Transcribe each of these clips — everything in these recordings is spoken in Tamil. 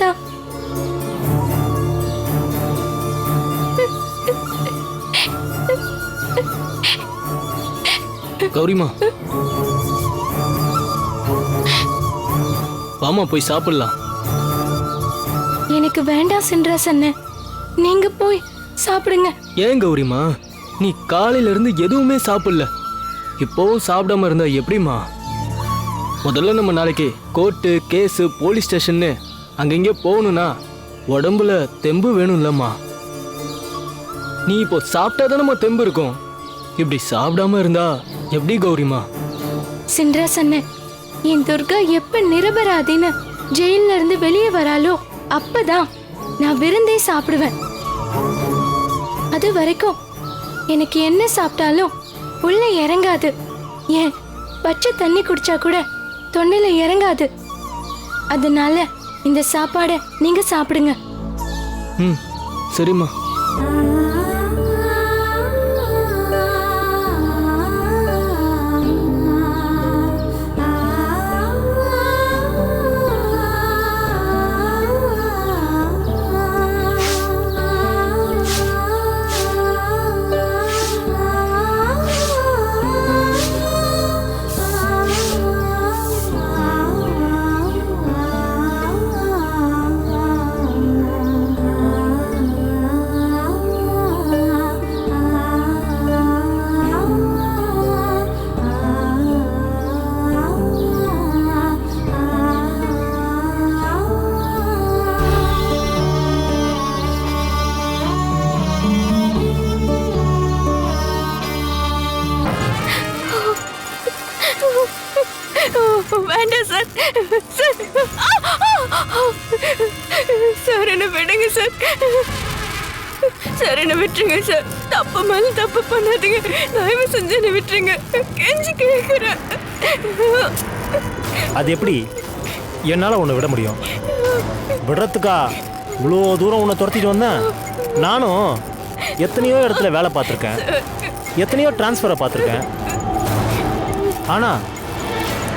பார்த்தா? கௌரிமா. வாமா போய் சாப்பிடலாம். எனக்கு வேண்டாம் சின்ராஸ் அண்ணன் நீங்க போய் சாப்பிடுங்க. ஏன் கௌரிமா? நீ காலையில இருந்து எதுவுமே சாப்பிடல. இப்போவும் சாப்பிடாம இருந்தா எப்படிம்மா? முதல்ல நம்ம நாளைக்கு கோர்ட்டு கேஸு போலீஸ் ஸ்டேஷன்னு அங்கங்கே போகணும்னா உடம்புல தெம்பு வேணும்லம்மா. நீ இப்போ சாப்பிட்டா தானம்மா தெம்பு இருக்கும். இப்படி சாப்பிடாம இருந்தா எப்படி கௌரிமா சின்ராஸ் அண்ணன் என் துர்கா எப்ப நிரபராதின்னு ஜெயில இருந்து வெளியே வராளோ அப்பதான் நான் விருந்தே சாப்பிடுவேன். அது வரைக்கும் எனக்கு என்ன சாப்பிட்டாலும் உள்ள இறங்காது. ஏன்? பச்சை தண்ணி குடிச்சா கூட தொண்டையில இறங்காது. அதனால இந்த சாப்பாடை நீங்க சாப்பிடுங்க. ம் சரிம்மா. வேண்டாம் சார். சார். சார் என்ன விடுங்க சார். சார் என்ன விட்டுருங்க சார். தப்பு மேல தப்பு பண்ணாதீங்க. தயவு செஞ்சு என்ன விட்டுருங்க. கெஞ்சி கேட்குறேன் அது எப்படி? என்னால் உன்னை விட முடியும். விடுறதுக்கா இவ்வளோ தூரம் உன்னை துரத்திட்டு வந்தேன். நானும் எத்தனையோ இடத்துல வேலை பார்த்துருக்கேன். எத்தனையோ டிரான்ஸ்ஃபரை பார்த்துருக்கேன். ஆனால்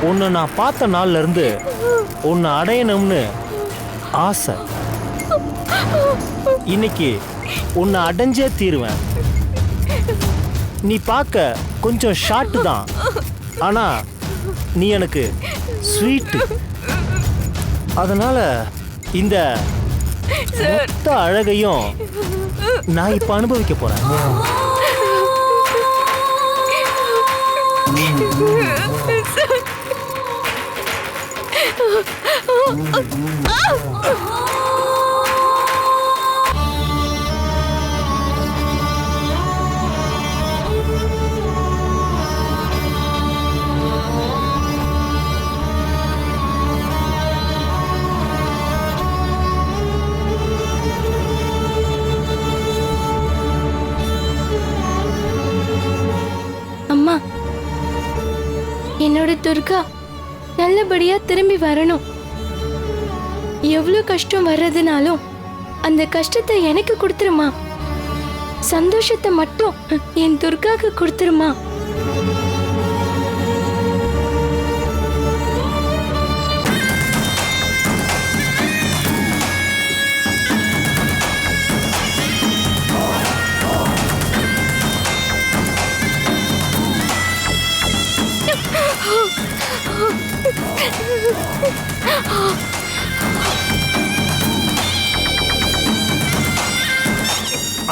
உன்னை நான் பார்த்த நாள்ல இருந்து உன்னை அடையணும்னு ஆசை. இன்னைக்கு உன்னை அடைஞ்சே தீருவேன். நீ பார்க்க கொஞ்சம் ஷார்ட்டு தான். ஆனால் நீ எனக்கு ஸ்வீட்டு அதனால இந்த மொத்த அழகையும் நான் இப்ப அனுபவிக்க போறேன். என்னோட துர்கா நல்லபடியா திரும்பி வரணும். எவ்வளோ கஷ்டம் வர்றதுனாலும் அந்த கஷ்டத்தை எனக்கு கொடுத்துருமா? சந்தோஷத்தை மட்டும் என் துர்காக்கு கொடுத்துருமா?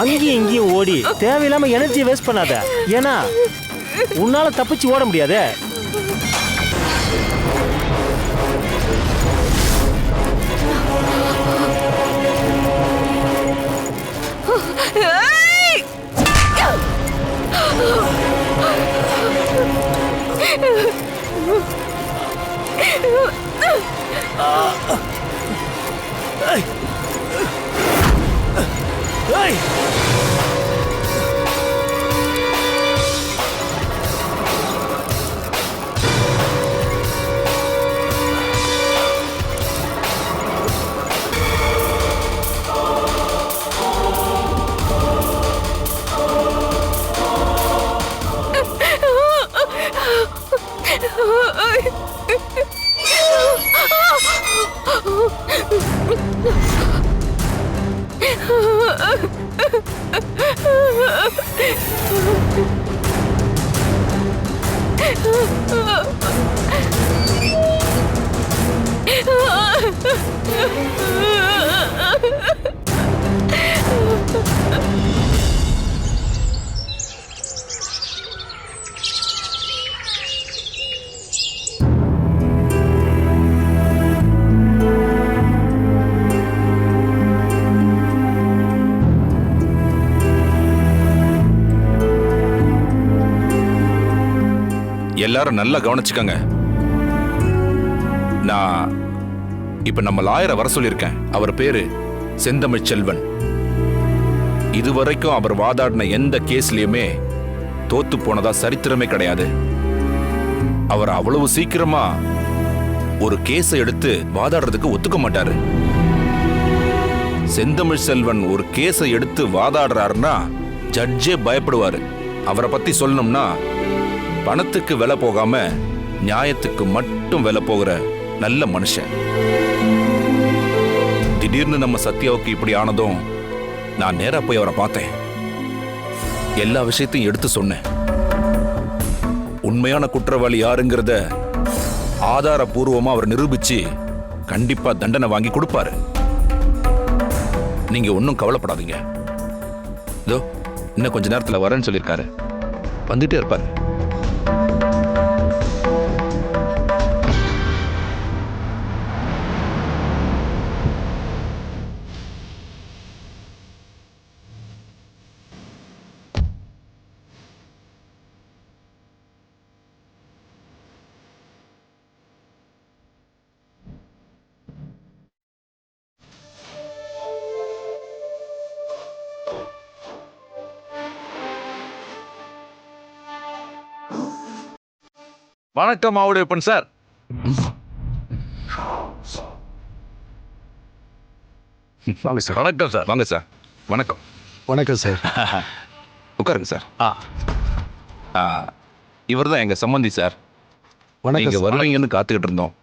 அங்கேயும் இங்கேயும் ஓடி தேவையில்லாம எனர்ஜி வேஸ்ட் பண்ணாத. ஏன்னா உன்னால தப்பிச்சு ஓட முடியாதே. Really? எல்லாரும் நல்லா கவனிச்சுக்கங்க. நான் இப்ப நம்ம லாயரை வர சொல்லியிருக்கேன். அவர் பேரு செந்தமிழ் செல்வன். இதுவரைக்கும் அவர் வாதாடின எந்த கேஸ்லயுமே தோத்து போனதா சரித்திரமே கிடையாது. அவர் அவ்வளவு சீக்கிரமா ஒரு கேஸை எடுத்து வாதாடுறதுக்கு ஒத்துக்க மாட்டாரு. செந்தமிழ் செல்வன் ஒரு கேஸை எடுத்து வாதாடுறாருன்னா ஜட்ஜே பயப்படுவாரு. அவரை பத்தி சொல்லணும்னா பணத்துக்கு விலை போகாம நியாயத்துக்கு மட்டும் விலை போகிற நல்ல மனுஷன். திடீர்னு நம்ம சத்யாவுக்கு இப்படி ஆனதும் நான் நேரா போய் அவரை பார்த்தேன். எல்லா விஷயத்தையும் எடுத்து சொன்னேன். உண்மையான குற்றவாளி யாருங்கிறத ஆதாரபூர்வமா அவர் நிரூபிச்சு கண்டிப்பா தண்டனை வாங்கி கொடுப்பாரு. நீங்க ஒன்றும் கவலைப்படாதீங்க. இதோ இன்னும் கொஞ்ச நேரத்துல வரேன்னு சொல்லியிருக்காரு. வந்துட்டே இருப்பாரு. வணக்கம் ஆவுடையப்பன் சார். வாங்க சார். வணக்கம் சார். வாங்க சார். வணக்கம். வணக்கம் சார். உட்காருங்க சார். ஆ. இவர் தான் எங்க சம்மந்தி சார். வணக்கம் சார். வருவீங்கன்னு காத்துக்கிட்டு இருந்தோம்.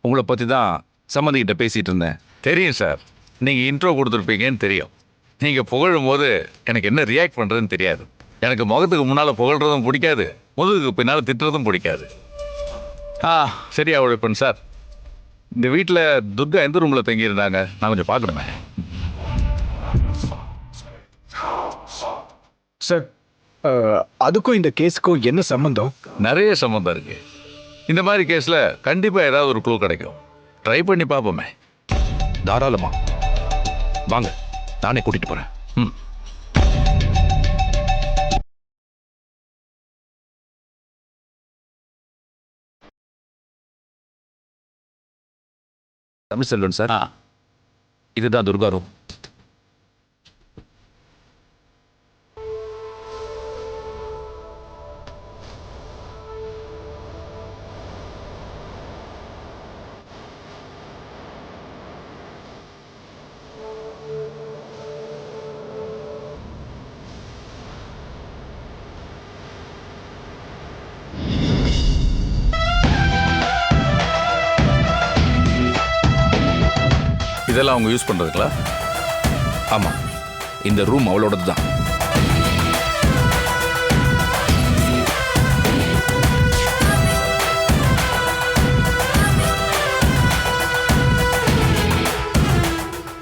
உங்களை பத்தி தான் சம்மந்தி கிட்ட பேசிட்டு இருந்தேன். தெரியும் சார். நீங்க இன்ட்ரோ கொடுத்துருப்பீங்கன்னு தெரியும். நீங்க புகழும் போது எனக்கு என்ன ரியாக்ட் பண்றதுன்னு தெரியாது. எனக்கு முகத்துக்கு முன்னால புகழ்றதும் பிடிக்காது. முதுகுக்கு பின்னால திட்டுறதும் பிடிக்காது. ஆ சரி ஆவுடையப்பன் சார். இந்த வீட்டில் துர்கா எந்த ரூமில் தங்கியிருந்தாங்க? நான் கொஞ்சம் பார்க்கணுமே. சார் அதுக்கும் இந்த கேஸுக்கும் என்ன சம்பந்தம்? நிறைய சம்மந்தம் இருக்கு. இந்த மாதிரி கேஸில் கண்டிப்பாக ஏதாவது ஒரு க்ளூ கிடைக்கும். ட்ரை பண்ணி பார்ப்போமே. தாராளமா. வாங்க நானே கூட்டிட்டு போறேன். ம். தமிழ் செல்வன் சார். இதுதான் துர்கா ரூம் அவங்க யூஸ் பண்ணுறதுங்களா ஆமா. இந்த ரூம் அவளோடது தான்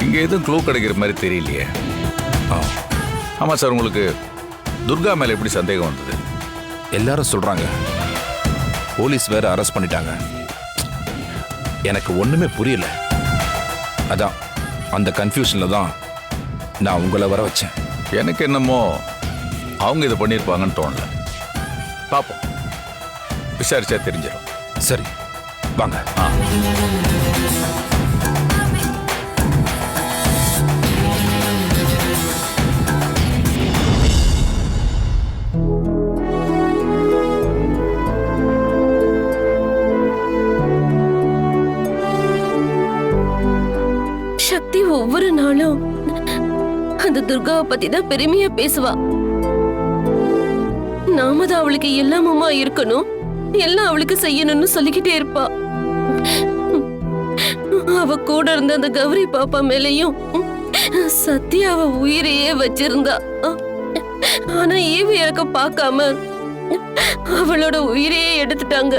இங்கே எதுவும் க்ளூ கிடைக்கிற மாதிரி தெரியலையே. ஆ. ஆமாம் சார் உங்களுக்கு துர்கா மேலே எப்படி சந்தேகம் வந்தது? எல்லாரும் சொல்றாங்க. போலீஸ் வேற அரெஸ்ட் பண்ணிட்டாங்க. எனக்கு ஒண்ணுமே புரியல. அதான். அந்த கன்ஃபியூஷன்ல தான் நான் உங்களை வர வச்சேன். எனக்கு என்னமோ அவங்க இதை பண்ணியிருப்பாங்கன்னு தோணல. பார்ப்போம் விசாரிச்சா தெரிஞ்சிடும் சரி வாங்க. சக்தி ஒவ்வொரு நாளும் அந்த துர்காவை பத்தி தான் பெருமையா பேசுவா. நாம தான் அவளுக்கு எல்லாமுமா இருக்கணும் எல்லாம் அவளுக்கு செய்யணும்னு சொல்லிக்கிட்டே இருப்பா. அவ கூட இருந்த அந்த கௌரி பாப்பா மேலயும் சத்யா அவ உயிரையே வச்சிருந்தா. ஆனா ஈவு இறக்க பார்க்காம அவளோட உயிரையே எடுத்துட்டாங்க.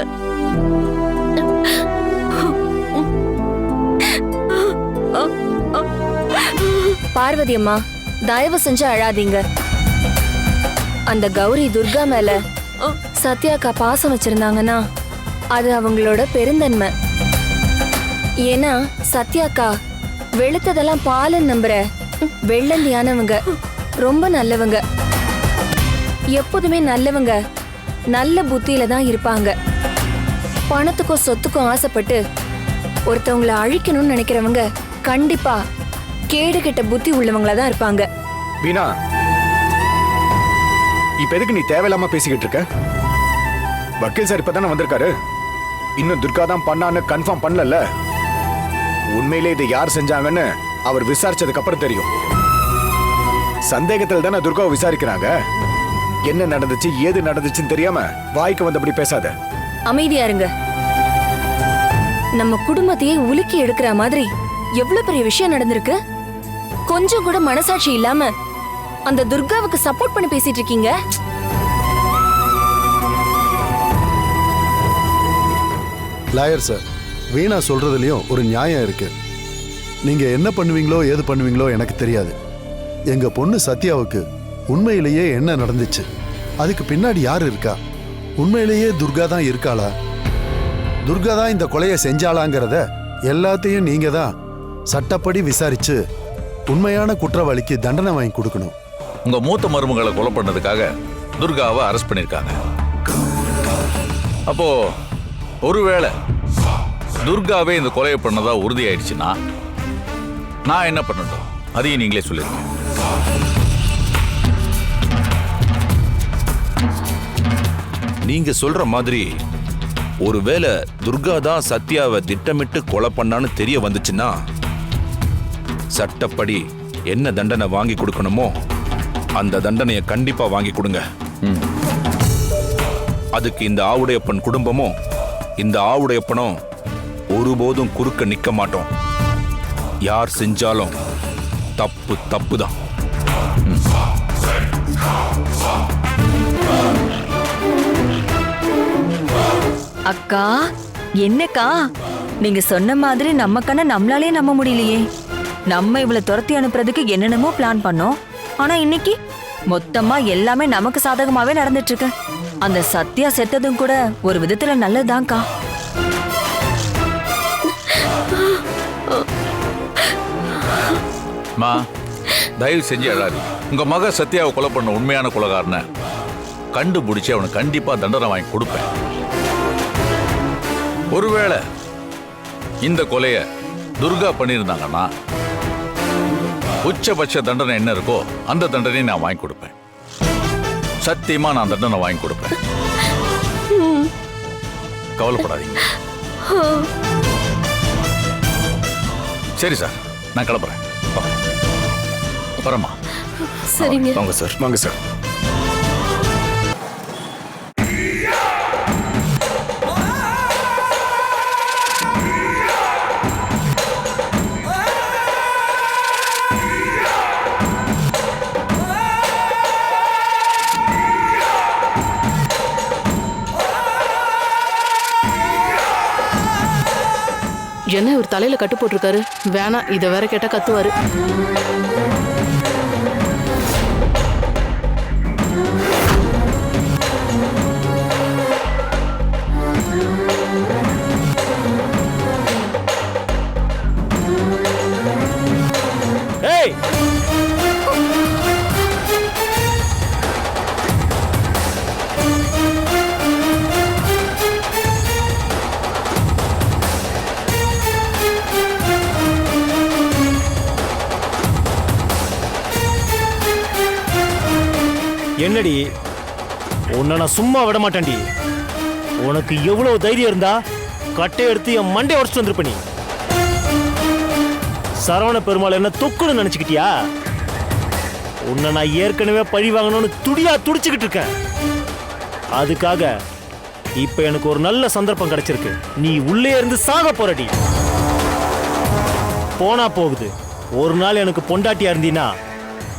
பார்வதி அம்மா தயவு செஞ்சு அழாதீங்க. அந்த கௌரி துர்கா மேல சத்யாக்கா பாசம் வச்சிருந்தாங்கன்னா அது அவங்களோட பெருந்தன்மை. ஏன்னா சத்யாக்கா வெளுத்ததெல்லாம் பாலுன்னு நம்புற வெள்ளந்தியானவங்க ரொம்ப நல்லவங்க. எப்போதுமே நல்லவங்க நல்ல புத்தியில தான் இருப்பாங்க. பணத்துக்கும் சொத்துக்கும் ஆசைப்பட்டு ஒருத்தவங்கள அழிக்கணும்னு நினைக்கிறவங்க கண்டிப்பா கேடு கெட்ட புத்தி உள்ளவங்களா தான் இருப்பாங்க. வீணா இப்ப எதுக்கு நீ தேவையில்லாம பேசிக்கிட்டு இருக்க? வக்கீல் சார் இப்பதானே வந்திருக்காரு. இன்னும் துர்கா தான் பண்ணான்னு கன்ஃபார்ம் பண்ணல. உண்மையிலே இதை யார் செஞ்சாங்கன்னு அவர் விசாரிச்சதுக்கு அப்புறம் தெரியும். சந்தேகத்தில் தானே துர்காவை விசாரிக்கிறாங்க. என்ன நடந்துச்சு ஏது நடந்துச்சுன்னு தெரியாம வாய்க்கு வந்தபடி பேசாத. அமைதியா இருங்க. நம்ம குடும்பத்தையே உலுக்கி எடுக்கிற மாதிரி எவ்வளவு பெரிய விஷயம் நடந்திருக்கு? கொஞ்சம் கூட மனசாட்சி இல்லாம அந்த துர்காவுக்கு சப்போர்ட் பண்ணி பேசிட்டு இருக்கீங்க? லாயர் சார் வீணா சொல்றதுலயும் ஒரு நியாயம் இருக்கு. நீங்க என்ன பண்ணுவீங்களோ ஏது பண்ணுவீங்களோ எனக்கு தெரியாது. எங்க பொண்ணு சத்யாவுக்கு உண்மையிலேயே என்ன நடந்துச்சு? அதுக்கு பின்னாடி யார் இருக்கா? உண்மையிலேயே துர்கா தான் இருக்காளா? துர்கா தான் இந்த கொலையை செஞ்சாளாங்கிறத எல்லாத்தையும் நீங்க தான் சட்டப்படி விசாரிச்சு உண்மையான குற்றவாளிக்கு தண்டனை வாங்கி கொடுக்கணும். உங்க மூத்த மருமகளை கொலை பண்ணதுக்காக துர்காவை அரெஸ்ட் பண்ணிருக்காங்க அப்போ ஒருவேளை துர்காவே இந்த கொலையை பண்ணதா உறுதியாயிடுச்சுன்னா நான் என்ன பண்ணட்டும்? அதையும் நீங்களே சொல்லிருங்க. நீங்க சொல்ற மாதிரி ஒருவேளை துர்கா தான் சத்யாவை திட்டமிட்டு கொலை பண்ணான்னு தெரிய வந்துச்சுன்னா சட்டப்படி என்ன தண்டனை வாங்கி கொடுக்கணுமோ அந்த தண்டனையை கண்டிப்பா வாங்கி கொடுங்க. அதுக்கு இந்த ஆவுடையப்பன் குடும்பமும் இந்த ஆவுடையப்பனும் ஒருபோதும் குறுக்க நிக்க மாட்டோம். யார் செஞ்சாலும் தப்பு தப்பு தான் அக்கா என்னக்கா? நீங்க சொன்ன மாதிரி நம்ம கண்ண நம்மளாலே நம்ப முடியலையே. நம்ம இவளை துரத்தி அனுப்புறதுக்கு என்னென்னமோ பிளான் பண்ணோம். ஆனா இன்னைக்கு மொத்தமா எல்லாமே நமக்கு சாதகமாவே நடந்துட்டு இருக்கு அந்த சத்யா செத்ததும் கூட ஒரு விதத்துல நல்லதுதான்க்கா மா தயவு செஞ்சு அழாது உங்க மக சத்யாவை கொலை பண்ண உண்மையான கொலைகாரனை கண்டுபிடிச்சு அவனுக்கு கண்டிப்பா தண்டனை வாங்கி கொடுப்பேன். ஒருவேளை இந்த கொலைய துர்கா பண்ணியிருந்தாங்கன்னா உச்சபட்ச தண்டனை என்ன இருக்கோ அந்த தண்டனையை நான் வாங்கி கொடுப்பேன். சத்தியமா நான் தண்டனை வாங்கி கொடுப்பேன். கவலைப்படாதீங்க. சரி சார் நான் கிளம்புறேன். வரமா சரிங்க. வாங்க சார். வாங்க சார். என்ன இவர் தலையில கட்டு போட்டிருக்காரு? வேணாம் இதை வேற கேட்டா கத்துவாரு. ஏய் இல்லடி உன்னை நான் சும்மா விட மாட்டேன்டி உனக்கு எவ்வளவு தைரியம் இருந்தா கட்டை எடுத்து என் மண்டை உடச்சிட்டு வந்திருப்ப நீ. சரவண பெருமாள் என்ன தொக்குன்னு நினைச்சுக்கிட்டியா? உன்னை நான் ஏற்கனவே பழி வாங்கணும்னு துடியா துடிச்சுக்கிட்டு இருக்கேன். அதுக்காக இப்ப எனக்கு ஒரு நல்ல சந்தர்ப்பம் கிடைச்சிருக்கு. நீ உள்ளே இருந்து சாக போறடி. போனா போகுது. ஒரு நாள் எனக்கு பொண்டாட்டியா இருந்தீன்னா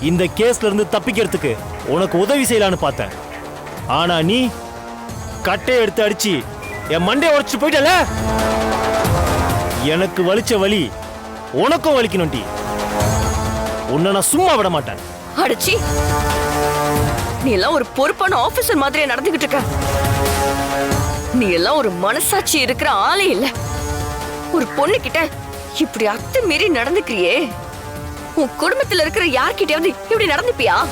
இந்த கேஸ்ல இருந்து தப்பிக்கிறதுக்கு உனக்கு உதவி செய்யலான்னு பார்த்தேன். ஆனா நீ கட்டையை எடுத்து அடிச்சு என் மண்டையை உடச்சு போயிட்டல எனக்கு வலிச்ச வலி உனக்கும் வலிக்கணும் டி உன்னை நான் சும்மா விட மாட்டேன். அடிச்சி. நீ எல்லாம் ஒரு பொறுப்பான ஆபீசர் மாதிரி நடந்துகிட்டு இருக்க. நீ எல்லாம் ஒரு மனசாட்சி இருக்கிற ஆளே இல்ல. ஒரு பொண்ணு கிட்ட இப்படி அத்துமீறி நடந்துக்கிறியே? உன் குடும்பத்துல இருக்கிற யார்கிட்டயாவது இப்படி நடந்துப்பியா?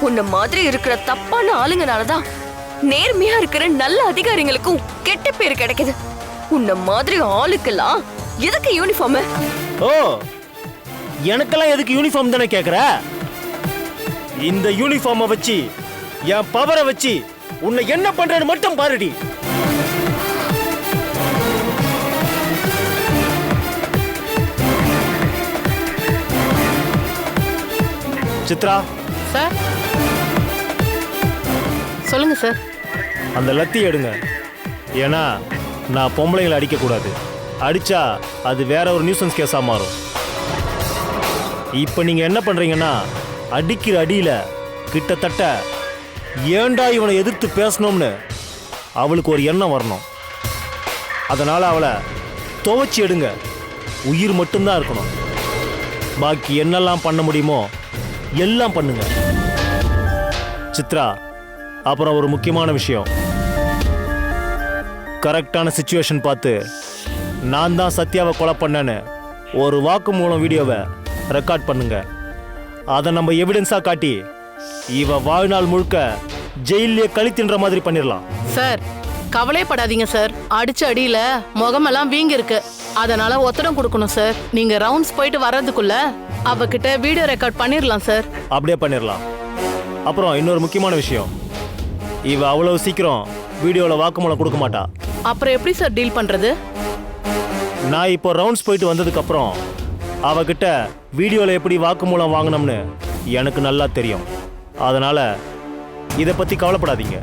உன்ன மாதிரி இருக்கிற தப்பான ஆளுங்கனாலதான் நேர்மையா இருக்கிற நல்ல அதிகாரிகளுக்கும் கெட்ட பேர் கிடைக்குது. உன்ன மாதிரி ஆளுக்கெல்லாம் எதுக்கு யூனிஃபார்ம் ஓ எனக்கெல்லாம் எதுக்கு யூனிஃபார்ம் தானே கேக்குற? இந்த யூனிஃபார்மை வச்சு என் பவரை வச்சு உன்னை என்ன பண்றேன்னு மட்டும் பாருடி. சித்ரா? சார்? சொல்லுங்க சார். அந்த லத்தி எடுங்க. ஏன்னா நான் பொம்பளைங்களை அடிக்கக்கூடாது அடிச்சா அது வேற ஒரு நியூசன்ஸ் கேஸாக மாறும். இப்போ நீங்கள் என்ன பண்ணுறீங்கன்னா அடிக்கிற அடியில் கிட்டத்தட்ட ஏன்டா இவனை எதிர்த்து பேசணும்னு அவளுக்கு ஒரு எண்ணம் வரணும். அதனால் அவளை துவைச்சி எடுங்க. உயிர் மட்டும்தான் இருக்கணும். பாக்கி என்னெல்லாம் பண்ண முடியுமோ எல்லாம் பண்ணுங்க. சித்ரா அப்புறம் ஒரு முக்கியமான விஷயம். கரெக்டான சுச்சுவேஷன் பார்த்து நான் தான் சத்யாவை கொலை பண்ணேன்னு ஒரு வாக்கு மூலம் வீடியோவை ரெக்கார்ட் பண்ணுங்க. அதை நம்ம எவிடன்ஸாக காட்டி இவ வாழ்நாள் முழுக்க ஜெயிலே கழி தின்ற மாதிரி பண்ணிடலாம் சார் கவலைப்படாதீங்க சார். அடிச்ச அடியில முகமெல்லாம் வீங்கிருக்கு. அதனால ஒத்தடம் கொடுக்கணும் சார். நீங்க ரவுண்ட்ஸ் போயிட்டு வர்றதுக்குள்ள அவகிட்ட வீடியோ ரெக்கார்ட் பண்ணிடலாம் சார் அப்படியே பண்ணிடலாம் அப்புறம் இன்னொரு முக்கியமான விஷயம். இவ அவ்வளவு சீக்கிரம் வீடியோவில் வாக்குமூலம் கொடுக்க மாட்டா. அப்புறம் எப்படி சார் டீல் பண்றது? நான் இப்போ ரவுண்ட்ஸ் போயிட்டு வந்ததுக்கப்புறம் அவகிட்ட வீடியோவில் எப்படி வாக்குமூலம் வாங்கணும்னு எனக்கு நல்லா தெரியும். அதனால் இதை பற்றி கவலைப்படாதீங்க.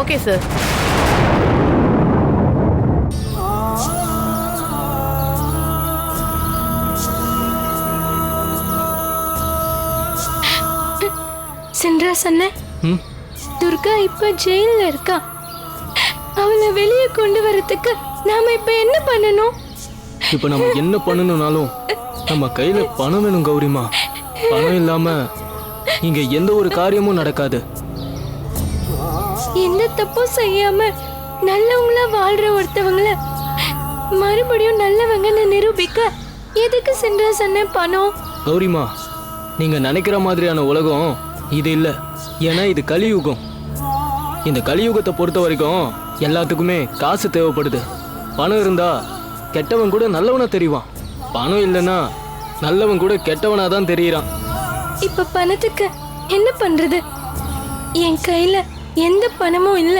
ஓகே சார் சின்ராஸ் அண்ணன் துர்கா இப்ப ஜெயில்ல இருக்கா? அவளை வெளியே கொண்டு வரதுக்கு நாம இப்ப என்ன பண்ணணும்? இப்போ நம்ம என்ன பண்ணணும்னாலும் நம்ம கையில பணம் வேணும் கௌரிமா. பணம் இல்லாம இங்க எந்த ஒரு காரியமும் நடக்காது. எந்த தப்பும் செய்யாம நல்லவங்களா வாழ்ற ஒருத்தவங்கள மறுபடியும் நல்லவங்கன்னு நிரூபிக்க எதுக்கு சின்ராஸ் அண்ணன் பணம்? கௌரிமா நீங்க நினைக்கிற மாதிரியான உலகம் இது இல்லை. ஏன்னா இது கலியுகம். இந்த கலியுகத்தை பொறுத்த வரைக்கும் எல்லாத்துக்குமே காசு தேவைப்படுது. பணம் இருந்தா கெட்டவன் கூட நல்லவனா தெரிவான். பணம் இல்லைன்னா நல்லவன் கூட கெட்டவனா தான் தெரியறான். இப்ப பணத்துக்கு என்ன பண்றது? என் கையில எந்த பணமும் இல்ல.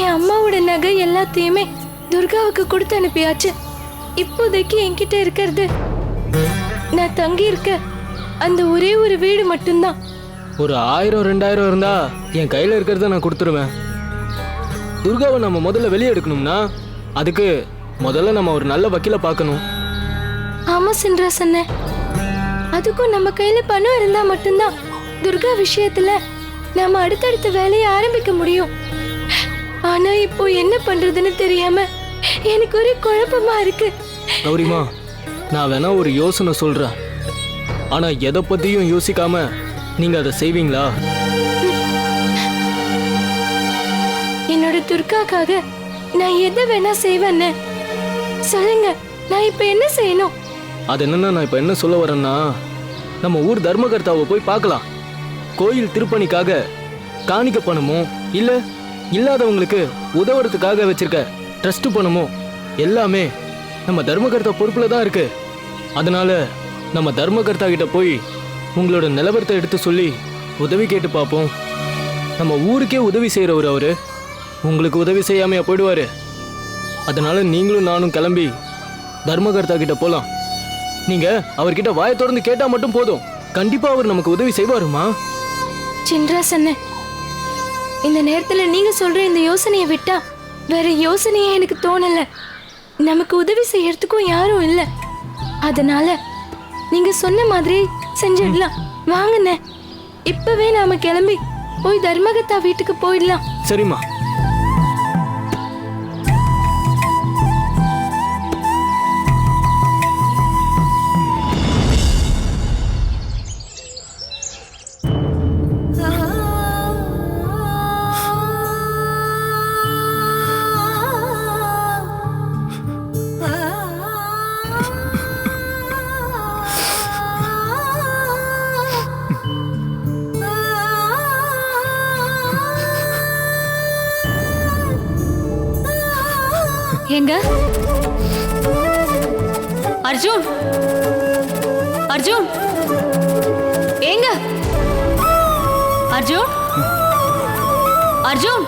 என் அம்மாவோட நகை எல்லாத்தையுமே துர்காவுக்கு கொடுத்து அனுப்பியாச்சு. இப்போதைக்கு என்கிட்ட இருக்கிறது நான் தங்கி இருக்க அந்த ஒரே ஒரு வீடு மட்டும்தான். ஒரு ஆயிரம் ரெண்டாயிரம் இருந்தா என் கையில இருக்கிறத நான் கொடுத்துருவேன். துர்காவை நம்ம முதல்ல வெளியே எடுக்கணும்னா அதுக்கு முதல்ல நம்ம ஒரு நல்ல வக்கீல பார்க்கணும். ஆமா சின்ராஸ் அண்ணன் அதுக்கும் நம்ம கையில பணம் இருந்தா மட்டும்தான் துர்கா விஷயத்துல நாம அடுத்தடுத்த வேலையை ஆரம்பிக்க முடியும். ஆனா இப்போ என்ன பண்றதுன்னு தெரியாம எனக்கு ஒரே குழப்பமா இருக்கு. கௌரிமா நான் வேணா ஒரு யோசனை சொல்றேன். ஆனா எதை பத்தியும் யோசிக்காம நீங்க அதை செய்வீங்களா? என்னோட துர்காக்காக நான் எதை வேணா செய்வேன்னு. சொல்லுங்க நான் இப்ப என்ன செய்யணும்? அது என்னன்னா நான் இப்ப என்ன சொல்ல வரேன்னா நம்ம ஊர் தர்மகர்த்தாவை போய் பார்க்கலாம். கோயில் திருப்பணிக்காக காணிக்க பணமோ இல்ல இல்லாதவங்களுக்கு உதவுறதுக்காக வச்சிருக்க ட்ரஸ்ட் பணமோ எல்லாமே நம்ம தர்மகர்த்தா பொறுப்புல தான் இருக்கு. அதனால நம்ம தர்மகர்த்தா கிட்ட போய் உங்களோட நிலவரத்தை எடுத்து சொல்லி உதவி கேட்டு பார்ப்போம். நம்ம ஊருக்கே உதவி செய்கிறவர் அவர். உங்களுக்கு உதவி செய்யாமையா போயிடுவாரு. அதனால் நீங்களும் நானும் கிளம்பி தர்மகர்த்தா கிட்ட போகலாம் நீங்க அவர்கிட்ட வாயை திறந்து கேட்டா மட்டும் போதும். கண்டிப்பா அவர் நமக்கு உதவி செய்வாருமா? சின்ராஸ் அண்ணன் இந்த நேரத்துல நீங்க சொல்ற இந்த யோசனையை விட்டா வேற யோசனையே எனக்கு தோணல. நமக்கு உதவி செய்யறதுக்கும் யாரும் இல்ல. அதனால நீங்க சொன்ன மாதிரி செஞ்சிடலாம். வாங்கண்ணே இப்பவே நாம கிளம்பி போய் தர்மகத்தா வீட்டுக்கு போயிடலாம். சரிம்மா. எங்க அர்ஜுன். அர்ஜுன். எங்க அர்ஜுன். அர்ஜுன்.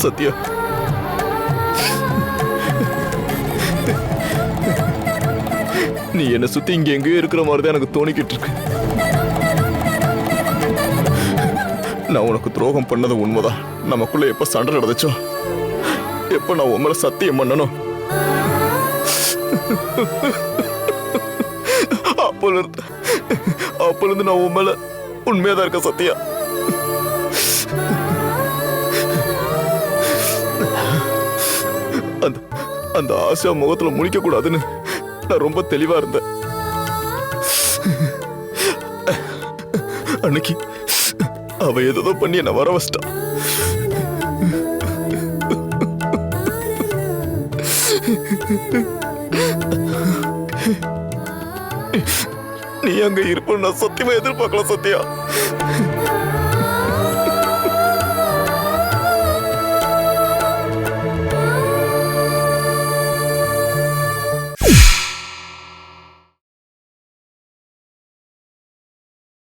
சத்யா நீ என்னை சுத்தி இங்க எங்கேயோ இருக்கிற மாதிரி தான் எனக்கு தோணிக்கிட்டு இருக்கு. நான் உனக்கு துரோகம் பண்ணது உண்மைதான். நமக்குள்ள எப்ப சண்டை நடந்துச்சோ எப்ப நான் உன் மேல சத்தியம் பண்ணணும் அப்பல இருந்து அப்பல இருந்து நான் உன் மேல உண்மையா தான் இருக்க சத்தியா? அந்த ஆசையா முகத்துல முழிக்க கூடாதுன்னு நான் ரொம்ப தெளிவா இருந்தேன். அன்னைக்கு அவ ஏதோ பண்ணி என்ன வர வச்சிட்டா. நீ அங்க இருப்ப நான் சத்தியமா எதிர்பார்க்கல சத்யா.